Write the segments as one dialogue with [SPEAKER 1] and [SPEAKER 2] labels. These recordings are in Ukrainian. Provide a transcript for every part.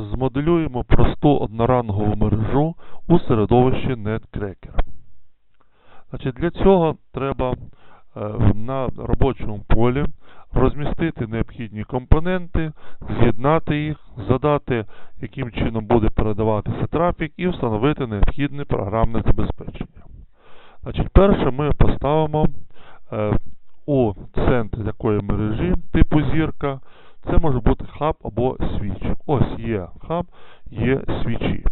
[SPEAKER 1] змоделюємо просту однорангову мережу у середовищі NetCracker. Значить, для цього треба е, на робочому полі розмістити необхідні компоненти, з'єднати їх, задати, яким чином буде передаватися трафік і встановити необхідне програмне забезпечення. Значить, перше ми поставимо е, у центрі такої мережі типу зірка. Це може бути хаб або свіч. Ось є хаб, є свічі.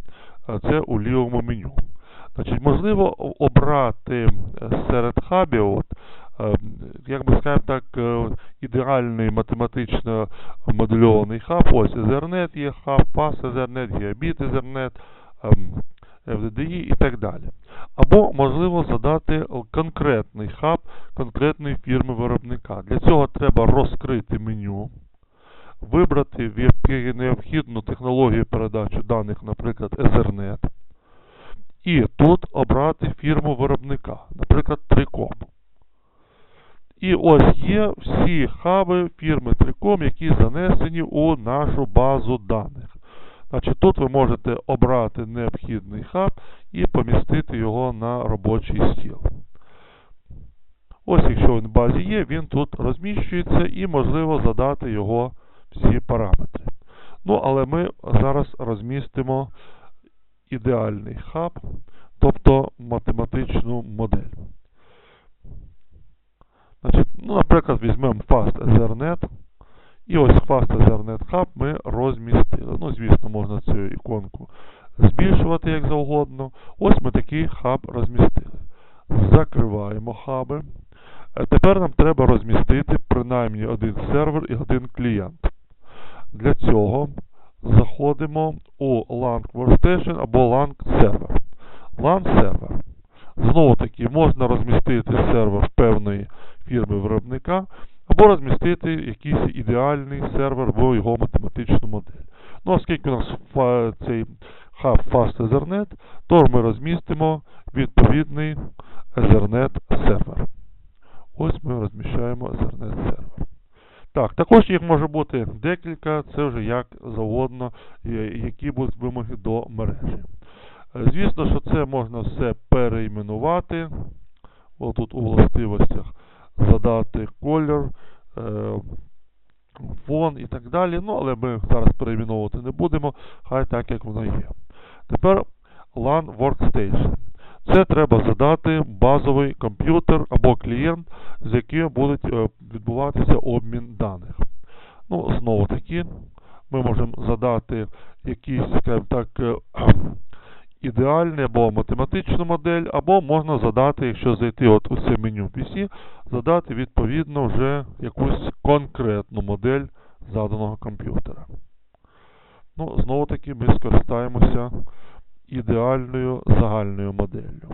[SPEAKER 1] Е, Це у лівому меню. Значить, можливо о- обрати е, серед хабів, от, е, як би скажемо так, е, ідеальний математично модельований хаб. Ось Ethernet є хаб, PAS Ethernet, Gigabit Ethernet, ем, FDDI і так далі. Або можливо задати конкретний хаб конкретної фірми виробника. Для цього треба розкрити меню, вибрати необхідну технологію передачі даних, наприклад, Ethernet, і тут обрати фірму виробника, наприклад, Tricom. І ось є всі хаби фірми Tricom, які занесені у нашу базу даних. Значить, тут ви можете обрати необхідний хаб і помістити його на робочий стіл. Ось, якщо він в базі є, він тут розміщується і можливо задати його всі параметри. Ну, але ми зараз розмістимо ідеальний хаб, тобто математичну модель. Значить, ну, наприклад, візьмемо Fast Ethernet. І ось Fast Ethernet Hub ми розмістили. Ну, звісно, можна цю іконку збільшувати як завгодно. Ось ми такий хаб розмістили. Закриваємо хаби. Е, Тепер нам треба розмістити принаймні один сервер і один клієнт. Для цього заходимо у LAN Workstation або LAN сервер. LAN сервер. Знову таки, можна розмістити сервер певної фірми виробника, або розмістити якийсь ідеальний сервер в його математичну модель. Ну, оскільки у нас цей хаб Fast Ethernet, то ми розмістимо відповідний Ethernet сервер. Ось ми розміщаємо Ethernet сервер. Так, також їх може бути декілька, це вже як завгодно, які будуть вимоги до мережі. Е, Звісно, що це можна все переіменувати. Отут у властивостях задати колір, е, фон і так далі. Ну, але ми зараз переіменовувати не будемо, хай так, як воно є. Тепер LAN Workstation. Це треба задати базовий комп'ютер або клієнт, з яким буде відбуватися обмін даних. Ну, знову таки, ми можемо задати якийсь, скажімо так, е, ідеальний або математичну модель, або можна задати, якщо зайти от у це меню PC, задати відповідно вже якусь конкретну модель заданого комп'ютера. Ну, знову таки ми скористаємося ідеальною загальною моделлю.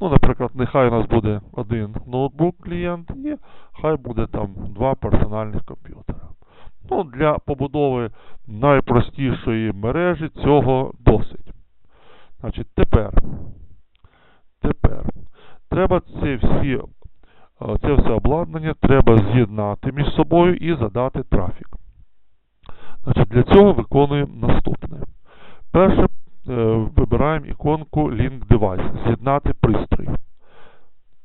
[SPEAKER 1] Ну, наприклад, нехай у нас буде один ноутбук клієнт і хай буде там два персональних комп'ютера. Ну, для побудови найпростішої мережі цього досить. Значить, тепер, тепер треба це всі, е, це все обладнання треба з'єднати між собою і задати трафік. Значить, для цього виконуємо наступне. Перше, е, вибираємо іконку Link Device, з'єднати пристрій.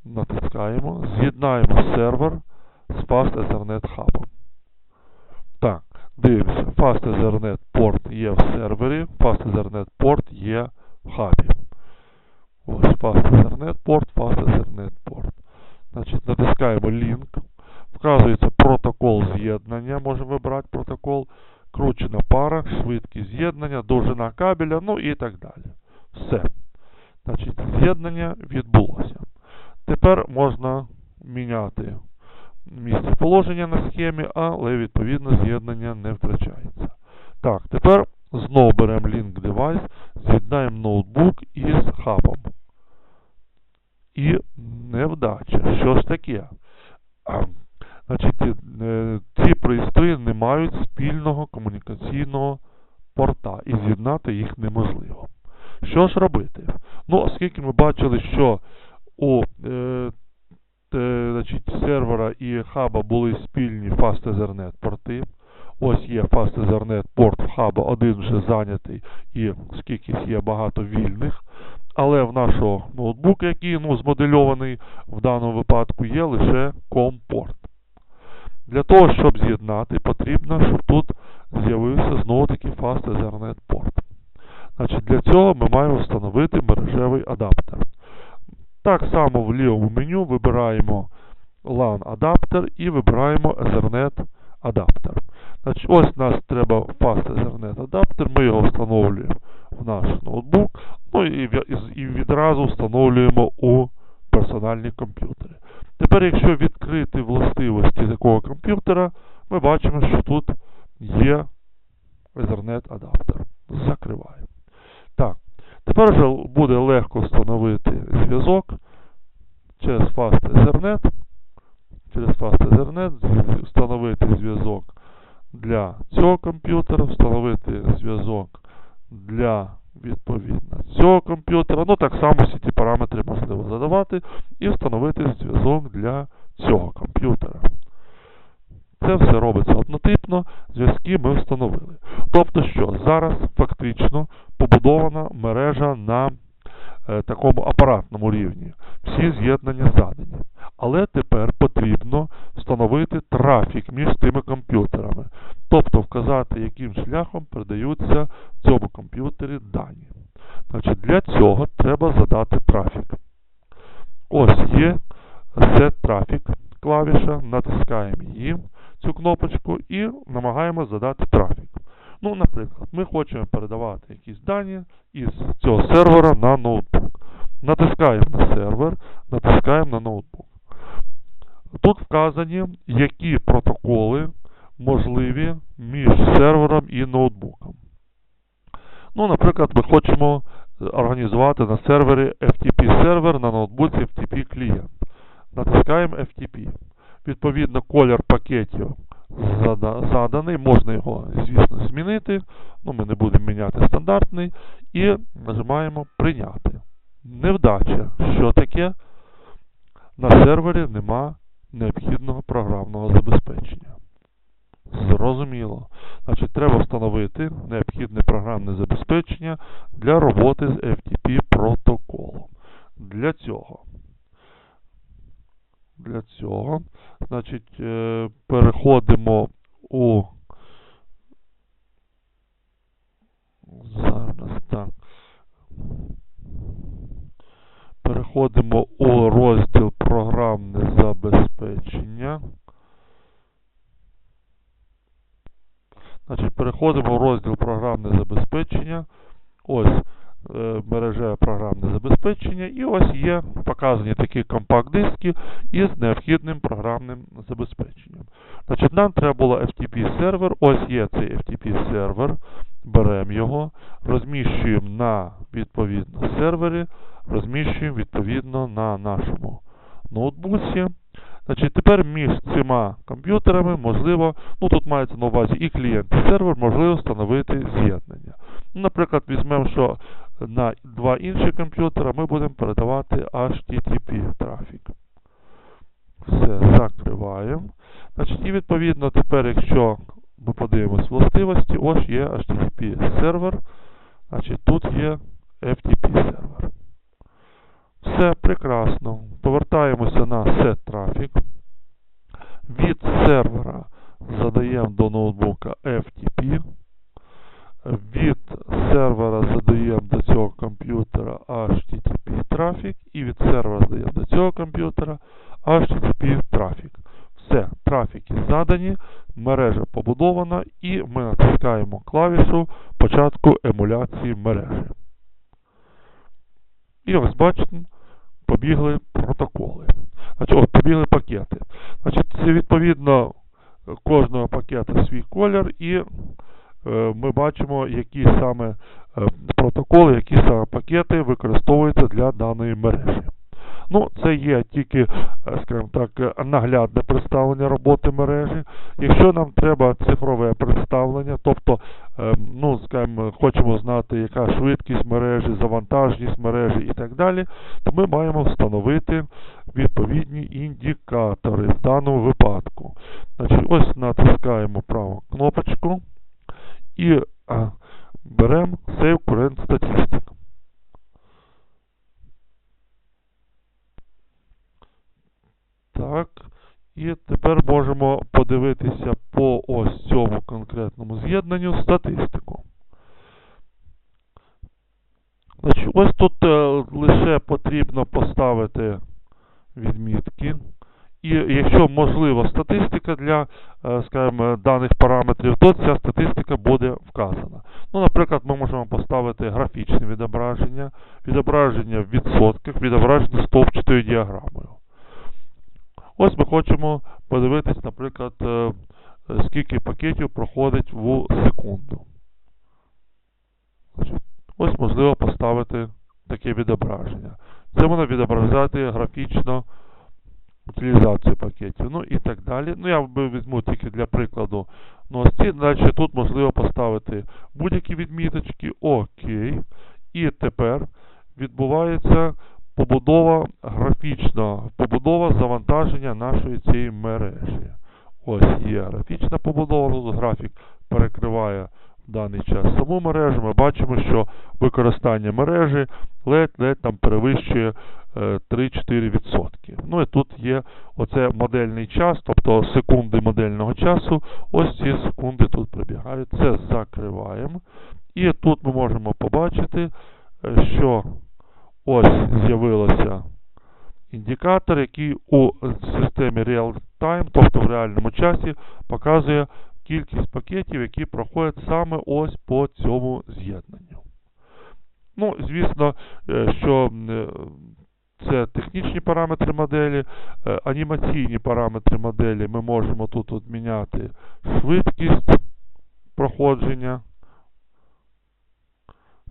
[SPEAKER 1] Натискаємо, з'єднаємо сервер з Fast Ethernet Hub. Так, дивимося. Fast Ethernet порт є в сервері, Fast Ethernet порт є в хабі. Ось Fast Ethernet порт, Fast Ethernet порт. Значить, натискаємо Link. Вказується протокол з'єднання, можемо вибрати протокол, кручена пара, швидкість з'єднання, довжина кабеля, ну і так далі. Все. Значить, з'єднання відбулося. Тепер можна міняти місце положення на схемі, але відповідно з'єднання не втрачається. Так, тепер знову беремо Link Device, з'єднаємо ноутбук із хабом. І невдача. Що ж таке? Значить, е, ці пристрої не мають спільного комунікаційного порта і з'єднати їх неможливо. Що ж робити? Ну, оскільки ми бачили, що у е, те, значить, сервера і хаба були спільні Fast Ethernet порти, Ось є Fast Ethernet порт в хаба, один вже зайнятий і скільки є багато вільних. Але в нашого ноутбука, який ну, змодельований в даному випадку, є лише COM-порт. Для того, щоб з'єднати, потрібно, щоб тут з'явився знову таки Fast Ethernet порт. Значить, Для цього ми маємо встановити мережевий адаптер. Так само в лівому меню вибираємо LAN адаптер і вибираємо Ethernet адаптер. Значить, Ось нас треба Fast Ethernet адаптер, ми його встановлюємо в наш ноутбук, ну і, і відразу встановлюємо у персональні комп'ютери. Тепер, якщо відкрити властивості такого комп'ютера, ми бачимо, що тут є Ethernet адаптер. Закриваємо. Так, тепер вже буде легко встановити зв'язок через Fast Ethernet. Через Fast Ethernet встановити зв'язок для цього комп'ютера, встановити зв'язок для відповідно цього комп'ютера. Ну, так само всі ті параметри можливо задавати і встановити зв'язок для цього комп'ютера. Це все робиться однотипно, зв'язки ми встановили. Тобто що, зараз фактично побудована мережа на такому апаратному рівні. Всі з'єднання задані. Але тепер потрібно встановити трафік між тими комп'ютерами. Тобто вказати, яким шляхом передаються в цьому комп'ютері дані. Значить, Для цього треба задати трафік. Ось є Set Traffic клавіша, натискаємо її, цю кнопочку, і намагаємося задати трафік. Ну, Наприклад, ми хочемо передавати якісь дані із цього сервера на ноутбук. Натискаємо на сервер, натискаємо на ноутбук. Тут вказані, які протоколи можливі між сервером і ноутбуком. Ну, Наприклад, ми хочемо організувати на сервері FTP сервер на ноутбуці FTP клієнт. Натискаємо FTP. Відповідно, колір пакетів заданий, можна його, звісно, змінити. Ну, Ми не будемо міняти стандартний. І нажимаємо Прийняти. Невдача. Що таке? На сервері нема необхідного програмного забезпечення. Зрозуміло. Значить, треба встановити необхідне програмне забезпечення для роботи з FTP протоколом. Для цього. Для цього, значить, е, переходимо у зараз так. Переходимо у розділ програмне забезпечення. Значить, Переходимо в розділ програмне забезпечення. Ось е, мережеве програмне забезпечення. І ось є показані такі компакт-диски із необхідним програмним забезпеченням. Значить, Нам треба було FTP сервер. Ось є цей FTP сервер. Беремо його, розміщуємо на відповідно сервері, розміщуємо відповідно на нашому ноутбуці. Значить, Тепер між цими комп'ютерами можливо, ну тут мається на увазі і клієнт, і сервер, можливо встановити з'єднання. Ну, Наприклад, візьмемо, що на два інші комп'ютера ми будемо передавати HTTP трафік. Все, закриваємо. Значить, І відповідно тепер, якщо ми подивимось властивості, ось є HTTP сервер. Значить, Тут є FTP сервер. Все прекрасно. Повертаємося на set traffic. Від сервера задаємо до ноутбука FTP. Від сервера задаємо до цього комп'ютера HTTP трафік. І від сервера задаємо до цього комп'ютера HTTP трафік. Все, трафіки задані, мережа побудована, і ми натискаємо клавішу початку емуляції мережі. І ось бачите, побігли протоколи. Значить, от, побігли пакети. Значить, відповідно кожного пакета свій колір, і ми бачимо, які саме е, протоколи, які саме пакети використовуються для даної мережі. Ну, це є тільки, е, скажімо так, е, наглядне представлення роботи мережі. Якщо нам треба цифрове представлення, тобто, е, ну, скажімо, хочемо знати, яка швидкість мережі, завантажність мережі і так далі, то ми маємо встановити відповідні індикатори в даному випадку. Значить, ось натискаємо праву кнопочку і а, беремо Save Current Statistic. Так. І тепер можемо подивитися по ось цьому конкретному з'єднанню статистику. Значить, ось тут е, лише потрібно поставити відмітки. І якщо можлива статистика для, е, скажімо, даних параметрів, то ця статистика буде вказана. Ну, наприклад, ми можемо поставити графічне відображення, відображення в відсотках, відображення стовпчатою діаграмою. Ось ми хочемо подивитись, наприклад, е, скільки пакетів проходить в секунду. Ось можливо поставити таке відображення. Це воно відображати графічно утилізацію пакетів, ну і так далі. Ну, я візьму тільки для прикладу. Ну, далі тут можливо поставити будь-які відміточки. Окей. І тепер відбувається побудова графічна, побудова завантаження нашої цієї мережі. Ось є графічна побудова, тут графік перекриває в даний час саму мережу. Ми бачимо, що використання мережі ледь-ледь там перевищує 3-4%. Ну і тут є оце модельний час, тобто секунди модельного часу. Ось ці секунди тут прибігають. Це закриваємо. І тут ми можемо побачити, е, що ось з'явилося індикатор, який у системі Real-Time, тобто в реальному часі, показує кількість пакетів, які проходять саме ось по цьому з'єднанню. Ну, звісно, е, що е, це технічні параметри моделі, е, анімаційні параметри моделі. Ми можемо тут от міняти швидкість проходження,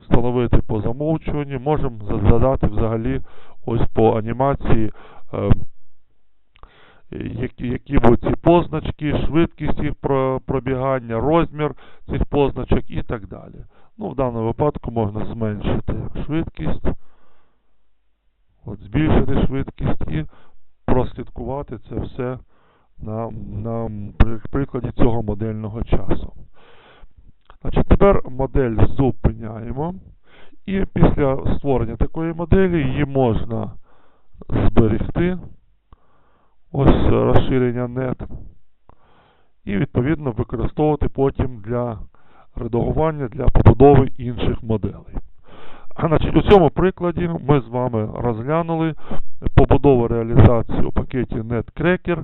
[SPEAKER 1] встановити по замовчуванню, можемо задати взагалі ось по анімації, е, які, які будуть ці позначки, швидкість їх пробігання, розмір цих позначок і так далі. Ну, В даному випадку можна зменшити швидкість, от, збільшити швидкість і прослідкувати це все на, на прикладі цього модельного часу. Значить, Тепер модель зупиняємо. І після створення такої моделі її можна зберегти. Ось розширення net. І відповідно використовувати потім для редагування, для побудови інших моделей. Значить, у цьому прикладі ми з вами розглянули побудову реалізацію у пакеті NetCracker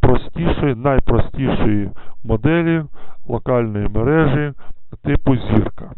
[SPEAKER 1] простішої, найпростішої моделі локальної мережі типу зірка.